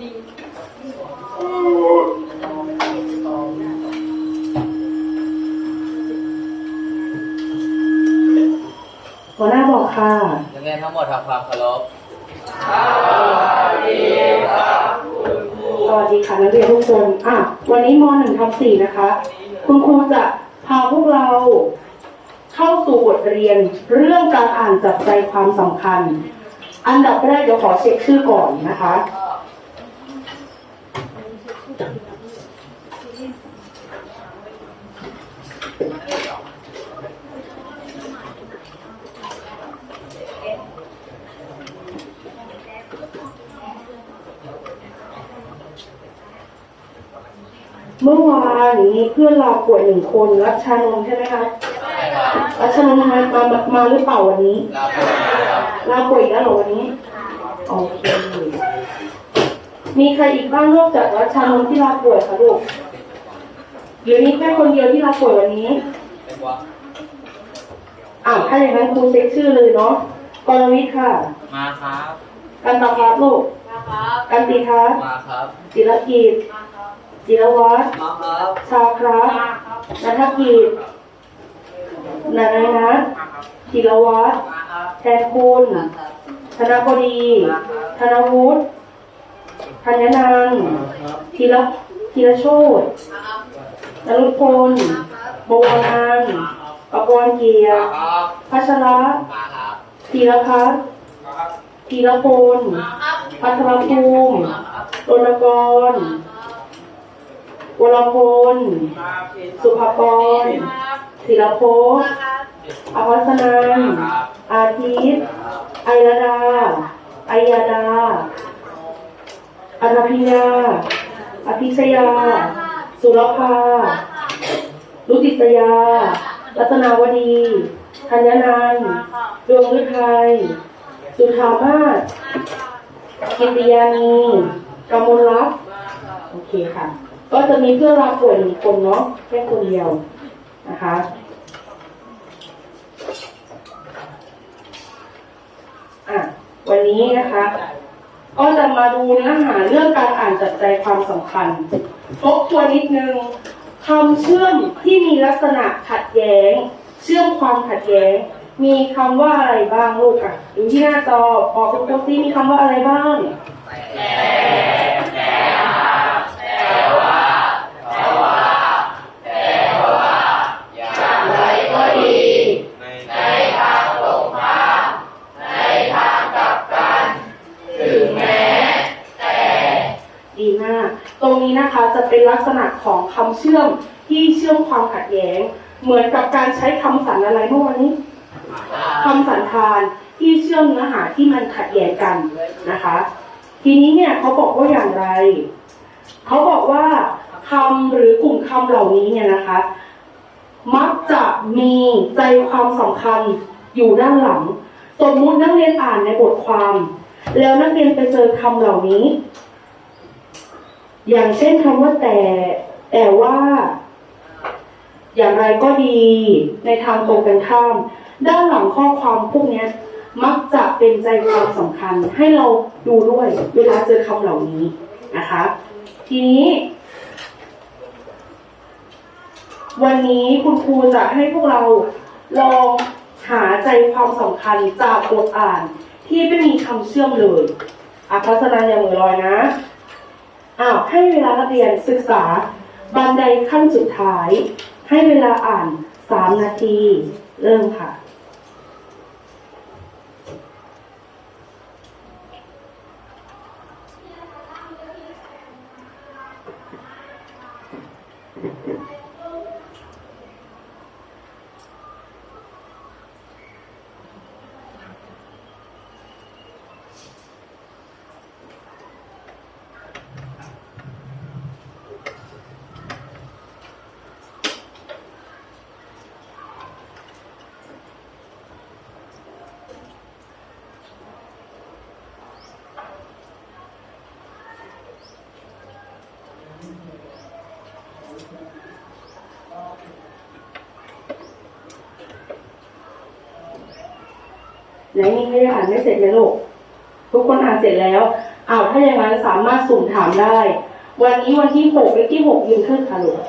หัวหน้าบอกค่ะนักเรียนทั้งหมดทำความเคารพสวัสดีค่ะนักเรียนทุกคนอะวันนี้มหนึ่งทับสี่นะคะ คุณครูจะพาพวกเราเข้าสู่บทเรียนเรื่องการอ่านจับใจความสำคัญ อันดับแรกเดี๋ยวขอเช็คชื่อก่อนนะคะ เมื่อวานนี้เพื่อนเราป่วยหนึ่งคนรัชชานนท์ใช่ไหมคะใช่ครับรัชชานนท์มามามามาหรือเปล่าวันนี้ลาป่วยครับลาป่วยอีกแล้วเหรอวันนี้โอเคมีใครอีกบ้างนอกจากรัชชานนท์ที่ลาป่วยคะลูกหรือนี่แค่คนเดียวที่ลาป่วยวันนี้เป็นวะอ้าวถ้าอย่างนั้นครูเช็คชื่อเลยเนาะกรวิทย์ค่ะ มาครับ กันตาพัฒน์ลูกกันตีทัศน์มาครับจิรกิจ จิรวัฒน์มาครับชาครับนัทกิจนันายนัทจิรวัฒน์มาครับแทนคุณธนบดีธนวุฒิธัญนันท์ธีรธีรโชตนรุพลบวรนันท์ปกรณ์เกียรติครับพัชระมาครับธีรพัฒน์ธีรพลพัทรภูมิรณกร วรพล สุภกรศิลภพอภัสนันอาทิตย์ไอระดาไอยาดาอนาพิยาอภิชยา สุรภารุจิตยา รัตนาวดีธัญนันดวงฤทัย สุธามาศกิตติยานีกมลรัตน์โอเคค่ะ ก็จะมีเพื่อนลาป่วยหนึ่งคนเนาะแค่คนเดียวนะคะอะวันนี้นะคะ ก็จะมาดูเนื้อหาเรื่องการอ่านจัดใจความสำคัญทบทวนนิดนึงคำเชื่อมที่มีลักษณะขัดแย้ง เชื่อมความขัดแย้ง มีคำว่าอะไรบ้างลูกอะดูที่หน้าจอบอกคุณครูซิมีคำว่าอะไรบ้าง เป็นลักษณะของคำเชื่อมที่เชื่อมความขัดแย้ง เหมือนกับการใช้คำสันอะไรเมื่อวานนี้คำสันธานที่เชื่อมเนื้อหาที่มันขัดแย้งกันนะคะ ทีนี้เนี่ยเขาบอกว่าอย่างไร เขาบอกว่าคำหรือกลุ่มคำเหล่านี้เนี่ยนะคะ มักจะมีใจความสำคัญอยู่ด้านหลัง สมมุตินักเรียนอ่านในบทความ แล้วนักเรียนไปเจอคำเหล่านี้ อย่างเช่นคำว่าแต่ แต่ว่า อย่างไรก็ดีในทางตรงกันข้าม ด้านหลังข้อความพวกนี้มักจะเป็นใจความสำคัญให้เราดูด้วย เวลาเจอคำเหล่านี้นะคะ ทีนี้ วันนี้คุณครูจะให้พวกเราลองหาใจความสำคัญจากบทอ่านที่ไม่มีคำเชื่อมเลยอะเพราะฉะนั้นอย่ามือลอยนะ อ้าวให้เวลาเรียนศึกษา บันไดขั้นสุดท้าย ให้เวลาอ่านสามนาที เริ่มค่ะ ไหนมีใครอ่านไม่เสร็จไหมลูก ทุกคนอ่านเสร็จแล้วอ้าวถ้าอย่างนั้นสามารถสุ่มถามได้ วันนี้วันที่หกเลขที่หกยืนขึ้นค่ะลูก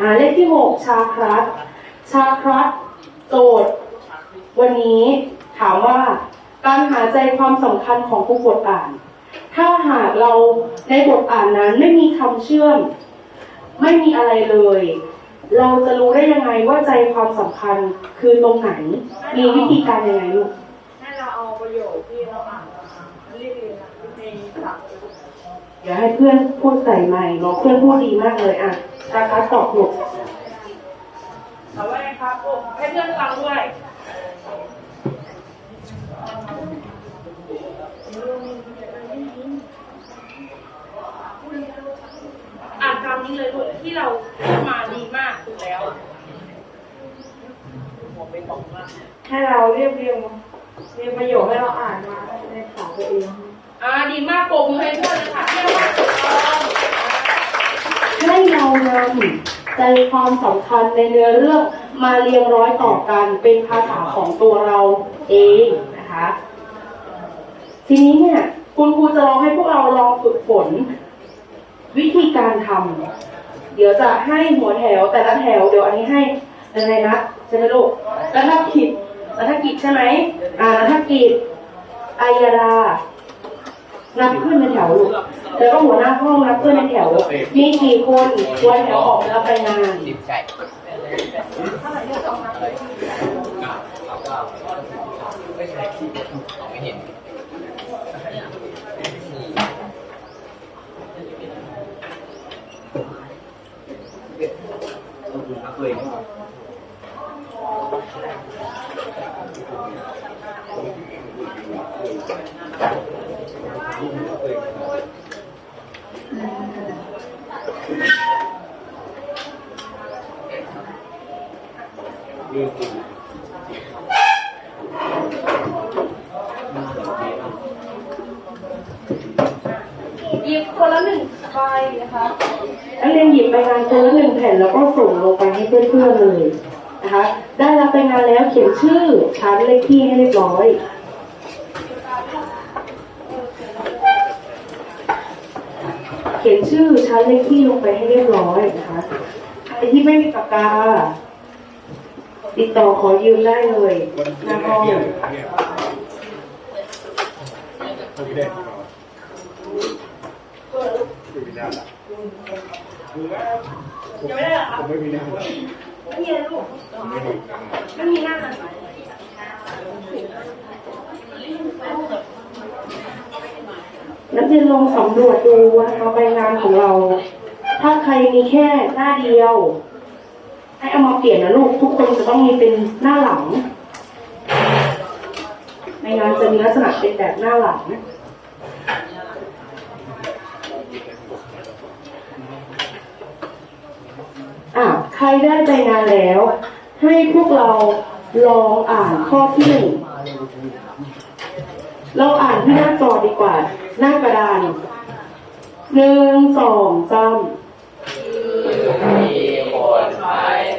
อ่าเลขที่หกชาครัตชาครัตโจทย์วันนี้ถามว่าการหาใจความสำคัญของผู้บทอ่าน ถ้าหากเราในบทอ่านนั้นไม่มีคำเชื่อม ไม่มีอะไรเลย เราจะรู้ได้ยังไงว่าใจความสำคัญคือตรงไหน มีวิธีการยังไงลูกให้เราเอาประโยคที่เราอ่านมาเรียกเรียนในศัพท์เดี๋ยวให้เพื่อนพูดใส่ใหม่เนาะเพื่อนพูดดีมากเลยอะชาคัสตอบถูก เอาไว้ครับผมให้เพื่อนฟังด้วย อ่านคำนี้ เลยลูกที่เราพูดมาดีมากถูกแล้ว ให้เราเรียบเรียงเรียงประโยคให้เราอ่านมาในข่าวตัวเอง อ่าดีมากปรบมือให้เพื่อนเลยค่ะเรียกว่าถูกต้องให้เรานำใจความสำคัญในเนื้อเรื่องมาเรียงร้อยต่อกันเป็นภาษาของตัวเราเองนะคะ ทีนี้เนี่ย คุณครูจะลองให้พวกเราลองฝึกฝน วิธีการทำ เดี๋ยวจะให้หัวแถวแต่ละแถวเดี๋ยวอันนี้ให้ยังไงนะใช่ไหมลูกแล้วถ้ากิจแล้วถ้ากิจใช่ไหมอ่าแล้วถ้ากิจอายารานับขึ้นในแถวลูกแล้วก็หัวหน้าห้องนับขึ้นในแถว มีกี่คนหัวแถวออกแล้วไปงาน สิบใช่ไม่ใช่ไม่เห็น หยิบคนละหนึ่งใบนะคะนักเรียนหยิบไปงานคนละหนึ่งแผ่นแล้วก็ส่งลงไปให้เพื่อนๆเลยนะคะ ได้รับไปงานแล้วเขียนชื่อชั้นเลขที่ให้เรียบร้อยเขียนชื่อชั้นเลขที่ลงไปให้เรียบร้อยนะคะใครที่ไม่มีปากกา ติดต่อขอยืมได้เลยหน้าห้องยังไม่ได้เหรอคะผมไม่มีหน้าไม่มีอะไรลูกไม่มีหน้ามันนักเรียนลองสำรวจดูนะคะใบงานของเรา ถ้าใครมีแค่หน้าเดียว ให้เอามาเปลี่ยนนะลูก ทุกคนจะต้องมีเป็นหน้าหลัง ในงานจะมีลักษณะเป็นแบบหน้าหลังอะใครได้ใบงานแล้ว ให้พวกเราลองอ่านข้อที่หนึ่งเราอ่านที่หน้าจอดีกว่า หน้ากระดานหนึ่งสองสามมีคนไ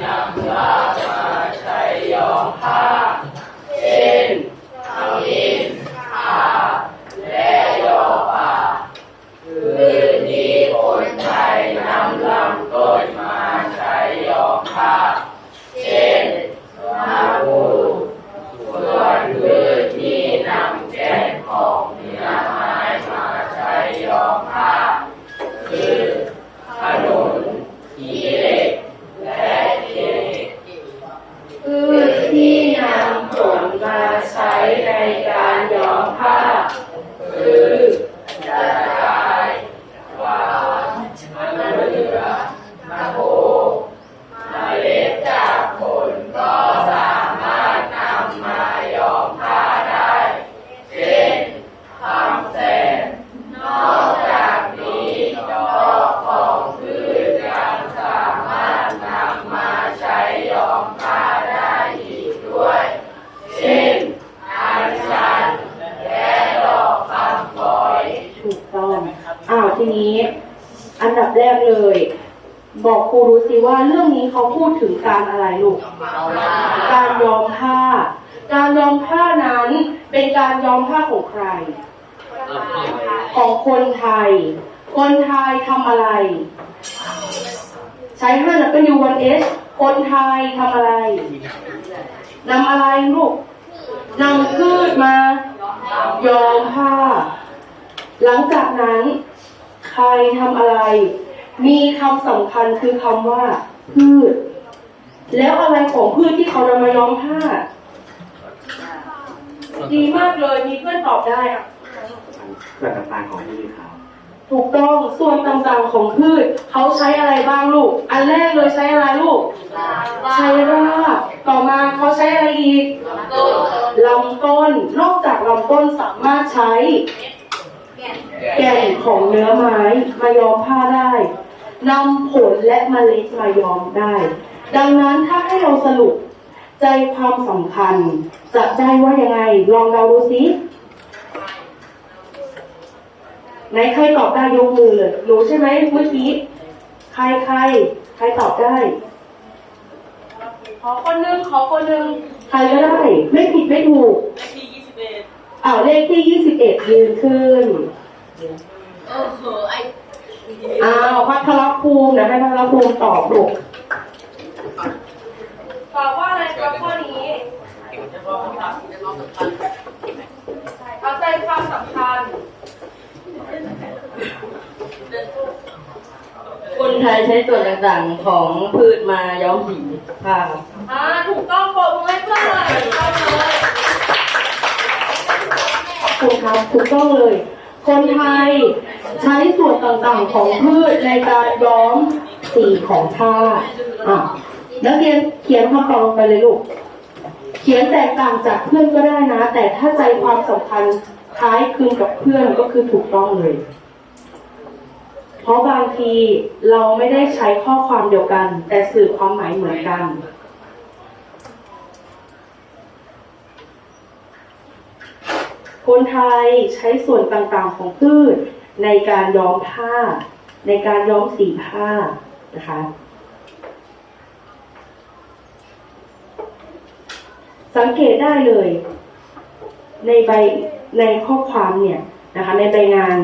นำลามาชัยอมผ้า ครูรู้สิว่าเรื่องนี้เขาพูดถึงการอะไรลูก การยอมผ้า การยอมผ้านั้นเป็นการยอมผ้าของใคร ของคนไทย คนไทยทำอะไร ใช้ห้านับเป็นยูวันเอสคนไทยทำอะไรนำอะไรลูกนำพืชมาย้อมผ้า หลังจากนั้นใครทำอะไร มีคำสำคัญคือคำว่า พืช แล้วอะไรของพืชที่เขานำมาย้อมผ้า ดีมากเลยมีเพื่อนตอบได้อะส่วนต่างๆของพืชครับถูกต้องส่วนต่างๆของพืช เขาใช้อะไรบ้างลูก อันแรกเลยใช้อะไรลูก ใช้รากต่อมาเขาใช้อะไรอีกลำต้นนอกจากลำต้นสามารถใช้ แก่นของเนื้อไม้มาย้อมผ้าได้ นำผลและเมล็ดมาย้อมได้ ดังนั้นถ้าให้เราสรุปใจความสำคัญ จะได้ว่ายังไง ลองเดาดูสิไหนใครตอบได้ยกมือเลยรู้ใช่ไหมเมื่อกี้ใครใครใครตอบได้ ขอคนหนึงขอคนหนึงใครก็ได้ ไม่ผิดไม่ถูกที่ยี่สิบเอ็ดอ้าวเลขที่ยี่สิบเอ็ดยืนขึ้น เออเหอะไอ อ้าวพัทรภูมินะให้พัทรภูมิตอบลูกตอบว่าอะไรครับข้อนี้จะบอกคำถามจะบอกสำคัญเอาใจความสำคัญ คนไทยใช้ส่วนต่างๆของพืชมาย้อมสีผ้าครับอ่าถูกต้องปรบมือให้เพื่อนเลยถูกต้องเลย ขอบคุณครับถูกต้องเลย คนไทยใช้ส่วนต่างๆของพืชในการย้อมสีของผ้าอะนักเรียนเขียนคำตอบลงไปเลยลูก เขียนแตกต่างจากเพื่อนก็ได้นะ แต่ถ้าใจความสำคัญคล้ายคลึงกับเพื่อนก็คือถูกต้องเลย เพราะบางทีเราไม่ได้ใช้ข้อความเดียวกัน แต่สื่อความหมายเหมือนกัน คนไทยใช้ส่วนต่างๆของพืชในการย้อมผ้า ในการย้อมสีผ้านะคะสังเกตได้เลย ในใบในข้อความเนี่ยนะคะในใบงาน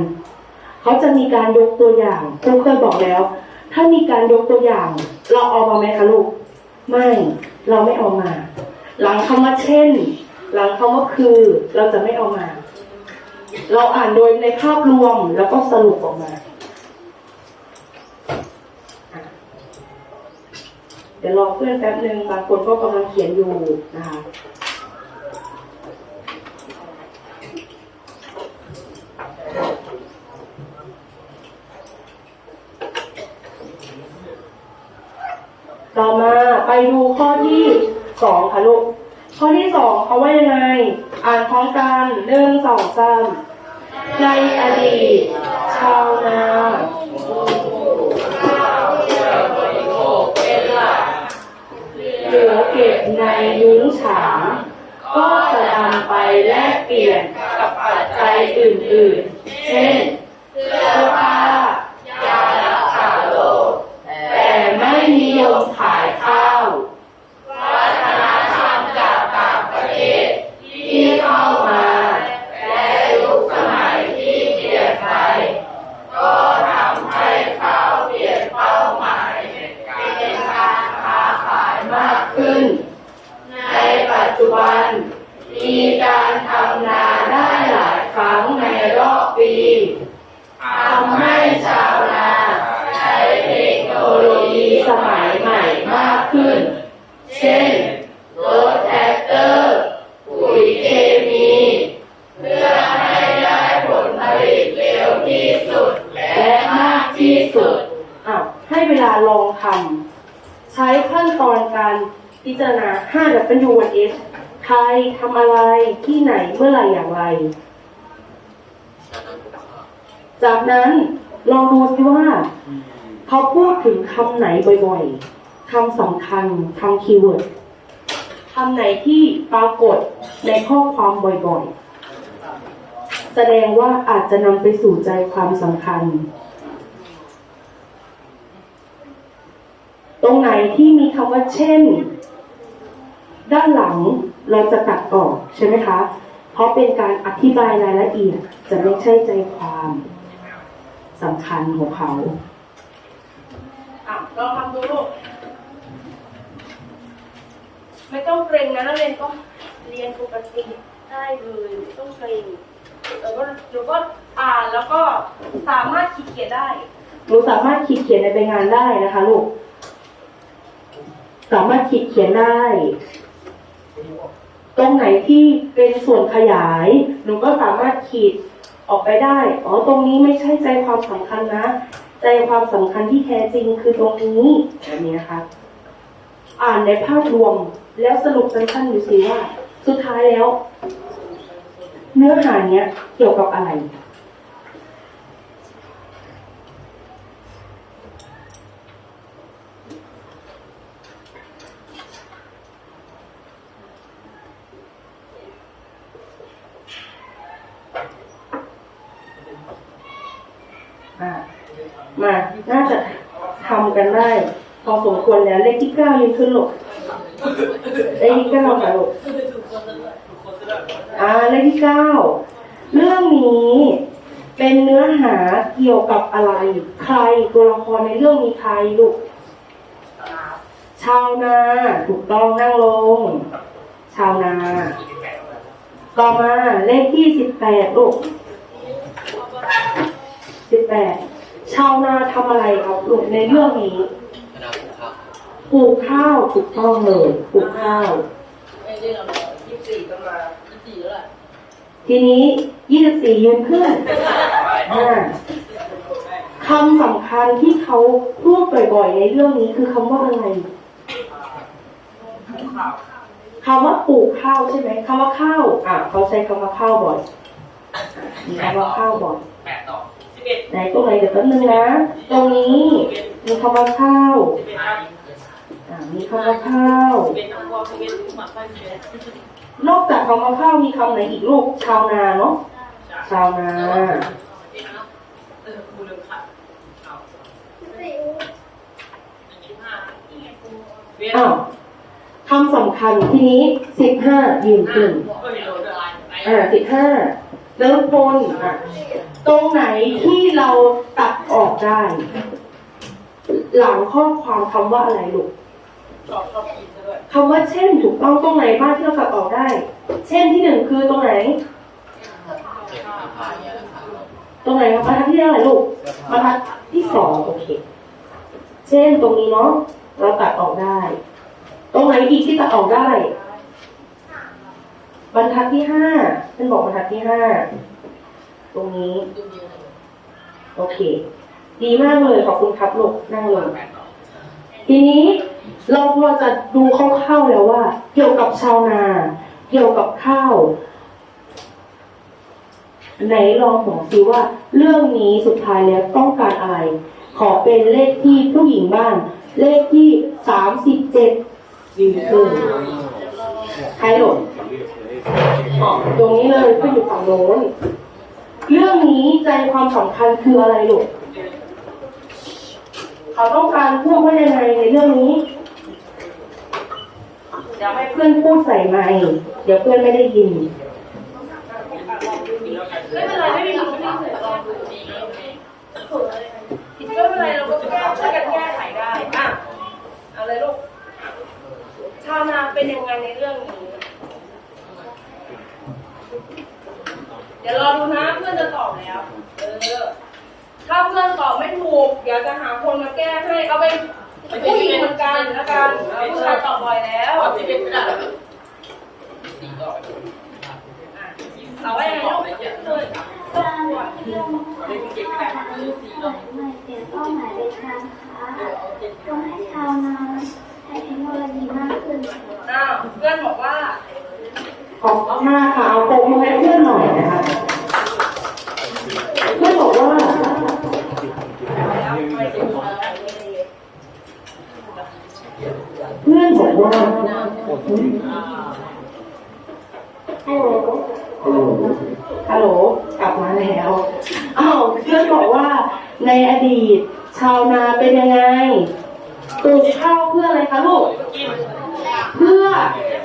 เขาจะมีการยกตัวอย่างครูเคยบอกแล้ว ถ้ามีการยกตัวอย่าง เราเอามาไหมคะลูก ไม่เราไม่เอามา หลังคำว่าเช่น หลังคำว่าคือเราจะไม่เอามา เราอ่านโดยในภาพรวมแล้วก็สรุปออกมา เดี๋ยวรอเพื่อนแป๊บหนึ่งบางคนก็กำลังเขียนอยู่นะคะต่อมาไปดูข้อที่สองค่ะลูก ข้อที่สองเขาว่ายังไง อ่านพร้อมกันหนึ่งสองสามในอดีต ชาวนาเหลือเก็บในยุ้งฉางก็จะนำไปแลกเปลี่ยนกับปัจจัยอื่นๆ เช่นเสื้อผ้ายารักษาโรคแต่ไม่นิยมขาย มัยใหม่มากขึ้น เช่นรถแท็กเตอร์ปุ๋ยเคมีเพื่อให้ได้ผลผลิตเร็วที่สุดและมากที่สุดอ้าวให้เวลาลองทำใช้ขั้นตอนการพิจารณา 5 W 1 S ใครทำอะไรที่ไหนเมื่อไหร่อย่างไร จากนั้นลองดูซิว่า เขาพูดถึงคำไหนบ่อยๆคำสำคัญคำคีย์เวิร์ดคำไหนที่ปรากฏในข้อความบ่อยๆ แสดงว่าอาจจะนำไปสู่ใจความสำคัญ ตรงไหนที่มีคำว่าเช่น ด้านหลังเราจะตัดออกใช่ไหมคะ เพราะเป็นการอธิบายรายละเอียดจะไม่ใช่ใจความสำคัญของเขา อะลองทำดูลูก ไม่ต้องเกรงนะนักเรียนก็เรียนปกติได้เลยไม่ต้องเกรงแล้วก็หนูก็อ่านแล้วก็สามารถขีดเขียนได้ หนูสามารถขีดเขียนในใบงานได้นะคะลูก สามารถขีดเขียนได้ ตรงไหนที่เป็นส่วนขยาย หนูก็สามารถขีดออกไปได้ อ๋อ ตรงนี้ไม่ใช่ใจความสำคัญนะ ใจความสำคัญที่แท้จริงคือตรงนี้แบบนี้นะคะ อ่านในภาพรวมแล้วสรุปสั้นๆดูสิว่า สุดท้ายแล้ว เนื้อหาเนี้ยเกี่ยวกับอะไร อะมา น่าจะทำ กันได้ พอสมควรแล้วเลขที่เก้ายืนขึ้นลูกเลขที่เก้าค่ะลูกอ่าเลขที่เก้าเรื่องนี้เป็นเนื้อหาเกี่ยวกับอะไร ใครตัวละครในเรื่องมีใครลูกชาวนาถูกต้องนั่งลง ชาวนา ต่อมาเลขที่สิบแปดลูกสิบแปด ชาวนาทำอะไรครับลูกในเรื่องนี้ปลูกข้าวถูกต้องเลยปลูกข้าวไม่ได้เรายี่สิบสี่กันมายี่สิบสี่แล้วแหละทีนี้ยี่สิบสี่ยืนขึ้นอ่าคำสำคัญที่เขาพูดบ่อยๆในเรื่องนี้คือคำว่าอะไรคำว่าปลูกข้าวใช่ไหมคำว่าข้าวอะเขาใช้คำว่าข้าวบ่อยมีคำว่าข้าวบ่อยแปดต่อสิบเอ็ด ไหนตรงไหนเดี๋ยวแป๊บนึงนะ ตรงนี้มีคำว่าข้าวสิบเอ็ดครับอ่ามีคำว่าข้าวสิบเอ็ดน้ำพอสิบเอ็ดหมักไฟสิบเอ็ดนอกจากคำว่าข้าวมีคำไหนอีกลูกชาวนาเนาะชาวนาเออคูเริ่มขัดเอายี่สิบห้าเวียนอ้าวคำสำคัญทีนี้สิบห้ายืนขึ้นก็มีโดนด้วยอ่าสิบห้าเริ่มพลอะ ตรงไหนที่เราตัดออกได้ หลังข้อความคำว่าอะไรลูกชอบชอบกินซะด้วยคำว่าเช่นถูกต้องตรงไหนบ้างที่เราตัดออกได้ เช่นที่หนึ่งคือตรงไหน ตรงไหนครับบรรทัดที่เท่าไหร่ลูกบรรทัดที่สองโอเค เช่นตรงนี้เนาะเราตัดออกได้ ตรงไหนอีกที่ตัดออกได้ บรรทัดที่ห้าฉันบอกบรรทัดที่ห้า ตรงนี้ โอเค ดีมากเลยขอบคุณครับลูกนั่งลงแปดต่อทีนี้เราพอจะดูคร่าวๆแล้วว่า เกี่ยวกับชาวนา เกี่ยวกับข้าวไหนลองบอกสิว่า เรื่องนี้สุดท้ายแล้วต้องการอะไร ขอเป็นเลขที่ผู้หญิงบ้าง เลขที่สามสิบเจ็ดยืนขึ้นใครหล่นอ๋อตรงนี้เลยขึ้นอยู่ฝั่งโน้น เรื่องนี้ใจความสำคัญคืออะไรลูกเขาต้องการพูดว่ายังไงในเรื่องนี้เดี๋ยวให้เพื่อนพูดใส่ไมค์เดี๋ยวเพื่อนไม่ได้ยินไม่เป็นไรไม่มีไม่มีเสือลองดูไม่เป็นไรเราก็แก้ช่วยกันแก้ไขได้อะเอาเลยลูกชาวนาเป็นยังไงในเรื่องนี้ ดี๋ยวรอดูนะเพื่อนจะตอบแล้ว เออ ถ้าเพื่อนตอบไม่ถูก เดี๋ยวจะหาคนมาแก้ให้ เอาไปผู้หญิงเหมือนกันแล้วกันเอาผู้ชายตอบบ่อยแล้วสิบเอ็ดไม่ได้สี่ต่อเอาไว้ยังไงลูกเออการเรื่องของชาตินี้ไม่เปลี่ยนเป้าหมายเป็นการค้าต้องให้ชาวนาใช้เทคโนโลยีมากขึ้นอ้าวเพื่อนบอกว่า ขอบคุณมากค่ะเอาโปรมาให้เพื่อนหน่อยนะคะเพื่อนบอกว่าเพื่อนบอกว่าฮัลโหลฮัลโหลกลับมาแล้วอ้าวเพื่อนบอกว่าในอดีต ชาวนาเป็นยังไงปลูกข้าวเพื่ออะไรคะลูกเพื่อ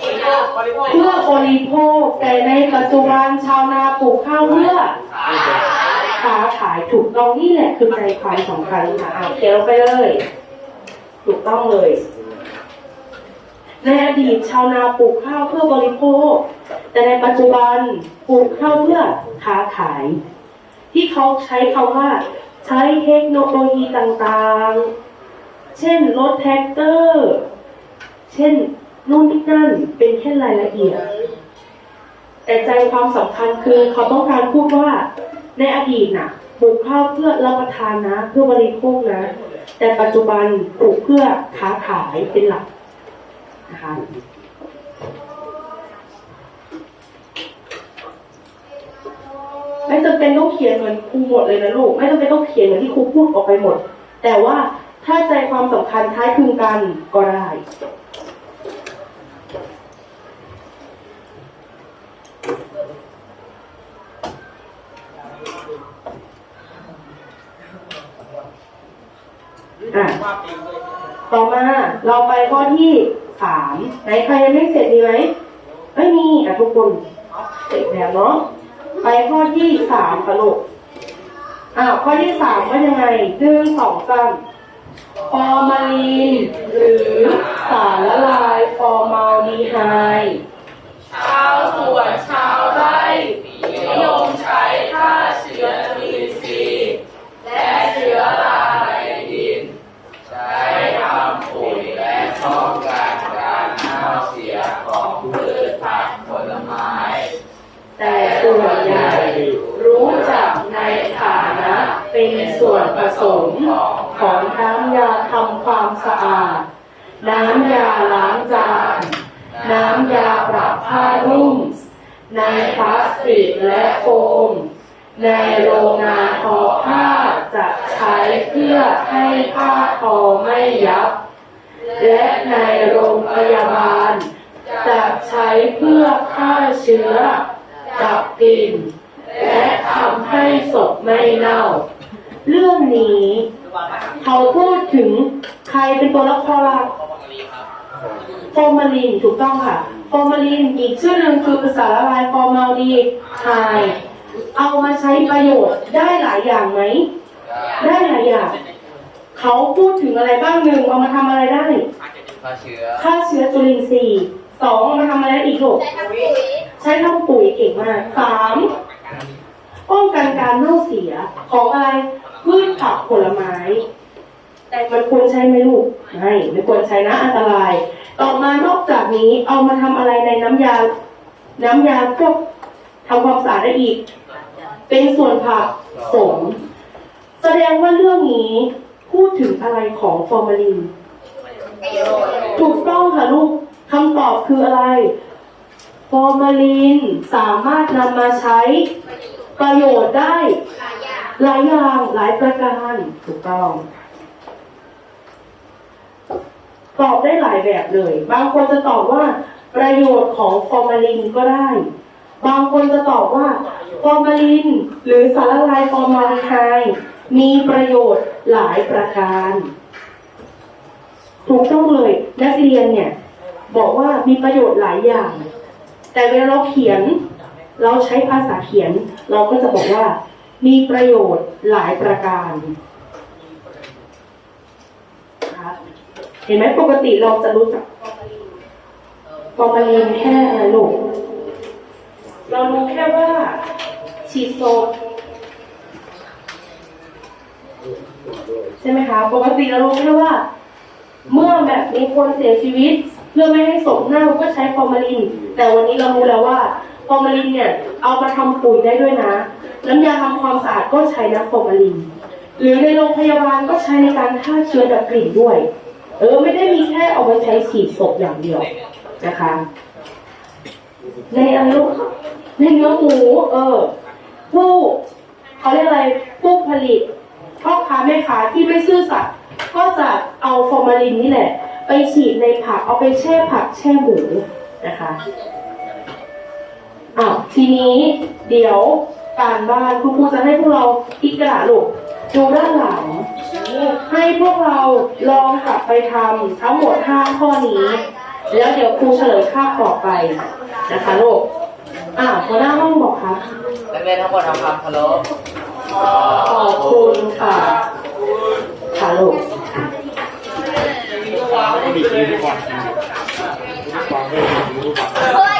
เพื่อบริโภคแต่ในปัจจุบันชาวนาปลูกข้าวเพื่อค้าขายถูกต้องนี่แหละคือใจความสำคัญค่ะอะเขียนลไปเลย ถูกต้องเลย ในอดีตชาวนาปลูกข้าวเพื่อบริโภค แต่ในปัจจุบันปลูกข้าวเพื่อค้าขาย ที่เขาใช้คำว่า ใช้เทคโนโลยีต่างๆ เช่นรถแท็กเตอร์ เช่น นู่นนี่นั่นเป็นแค่รายละเอียด แต่ใจความสำคัญคือเขาต้องการพูดว่าในอดีตน่ะปลูกข้าวเพื่อรับประทานนะ เพื่อบริโภคนะ แต่ปัจจุบันปลูกเพื่อค้าขายเป็นหลักนะคะไม่จำเป็นต้องเขียนเหมือนครูหมดเลยนะลูก ไม่จำเป็นต้องเขียนเหมือนที่ครูพูดออกไปหมด แต่ว่าถ้าใจความสำคัญคล้ายคลึงกันก็ได้ อะต่อมาเราไปข้อที่สามไหนใครยังไม่เสร็จมีไหมไม่มีอะทุกคนเสร็จแล้วเนาะไปข้อที่สามค่ะลูกอ่าข้อที่สามว่ายังไงหนึ่งสองสามฟอร์มาลีนหรือสารละลายฟอร์มาลดีไฮชาวสวนชาว ส่วนผสมของน้ำยาทำความสะอาด น้ำยาล้างจาน น้ำยาปรับผ้านุ่ม ในพลาสติกและโฟม ในโรงงานทอผ้าจะใช้เพื่อให้ผ้าทอไม่ยับ และในโรงพยาบาล จะใช้เพื่อฆ่าเชื้อดับกลิ่นและทำให้ศพไม่เน่า เรื่องนี้ เขาพูดถึงใครเป็นตัวละครหลักฟอร์มาลินถูกต้องค่ะฟอร์มาลินอีกชื่อหนึ่งคือภาษาละลายฟอร์มาลดีไฮด์เอามาใช้ประโยชน์ได้หลายอย่างไหม ได้หลายอย่าง เขาพูดถึงอะไรบ้างหนึ่งเอามาทำอะไรได้ฆ่าเชื้อฆ่าเชื้อจุลินทรีย์สองเอามาทำอะไรได้อีกลูกใช้ทำปุ๋ยเก่งมากสามป้องกันการเน่าเสียของอะไร พืชผักผลไม้ แต่มันควรใช้ไหมลูกไม่ไม่ควรใช้นะอันตราย ต่อมานอกจากนี้เอามาทำอะไรในน้ำยา น้ำยาพวกทำความสะอาดได้อีก เป็นส่วนผักสม แสดงว่าเรื่องนี้พูดถึงอะไรของฟอร์มาลินถูกต้องค่ะลูกคำตอบคืออะไร ฟอร์มาลินสามารถนำมาใช้ประโยชน์ได้ หลายอย่างหลายประการถูกต้อง ตอบได้หลายแบบเลย บางคนจะตอบว่า ประโยชน์ของฟอร์มาลินก็ได้ บางคนจะตอบว่าฟอร์มาลิน หรือสารละลายฟอร์มาลีไฮมีประโยชน์หลายประการถูกต้องเลยนักเรียนเนี่ย บอกว่ามีประโยชน์หลายอย่าง แต่เวลาเราเขียน เราใช้ภาษาเขียน เราก็จะบอกว่า มีประโยชน์หลายประการเห็นไหมปกติเราจะรู้จักฟอร์มาลีนแค่อะไรลูก เรารู้แค่ว่าฉีดโซใช่ไหมคะ ปกติเรารู้แค่ว่า เมื่อแบบมีคนเสียชีวิต เพื่อไม่ให้ศพเน่าก็ใช้ฟอร์มาลิน แต่วันนี้เรารู้แล้วว่า ฟอร์มาลินเนี่ยเอามาทำปุ๋ยได้ด้วยนะ น้ำยาทำความสะอาดก็ใช้นะฟอร์มาลิน หรือในโรงพยาบาลก็ใช้ในการฆ่าเชื้อดับกลิ่นด้วย เออไม่ได้มีแค่เอาไปใช้ฉีดศพอย่างเดียวนะคะ ในอะไรลูกในเนื้อหมูเออผู้เขาเรียกอะไรผู้ผลิตพ่อค้าแม่ค้าที่ไม่ซื่อสัตย์ก็จะเอาฟอร์มาลินนี่แหละ ไปฉีดในผักเอาไปแช่ผักแช่หมูนะคะ อ้าวทีนี้เดี๋ยวการบ้านคุณครูจะให้พวกเราอีกกระดาษลูกดูด้านหลัง ให้พวกเราลองกลับไปทำทั้งหมด 5 ข้อนี้ แล้วเดี๋ยวครูเฉลยคาบต่อไปนะคะลูกอ่าหัวหน้าห้องบอกค่ะนักเรียนทั้งหมดทำความเคารพขอบคุณค่ะค่ะลูกมีที่ทุกวันจริงๆทุกวันเลยมีทุกวัน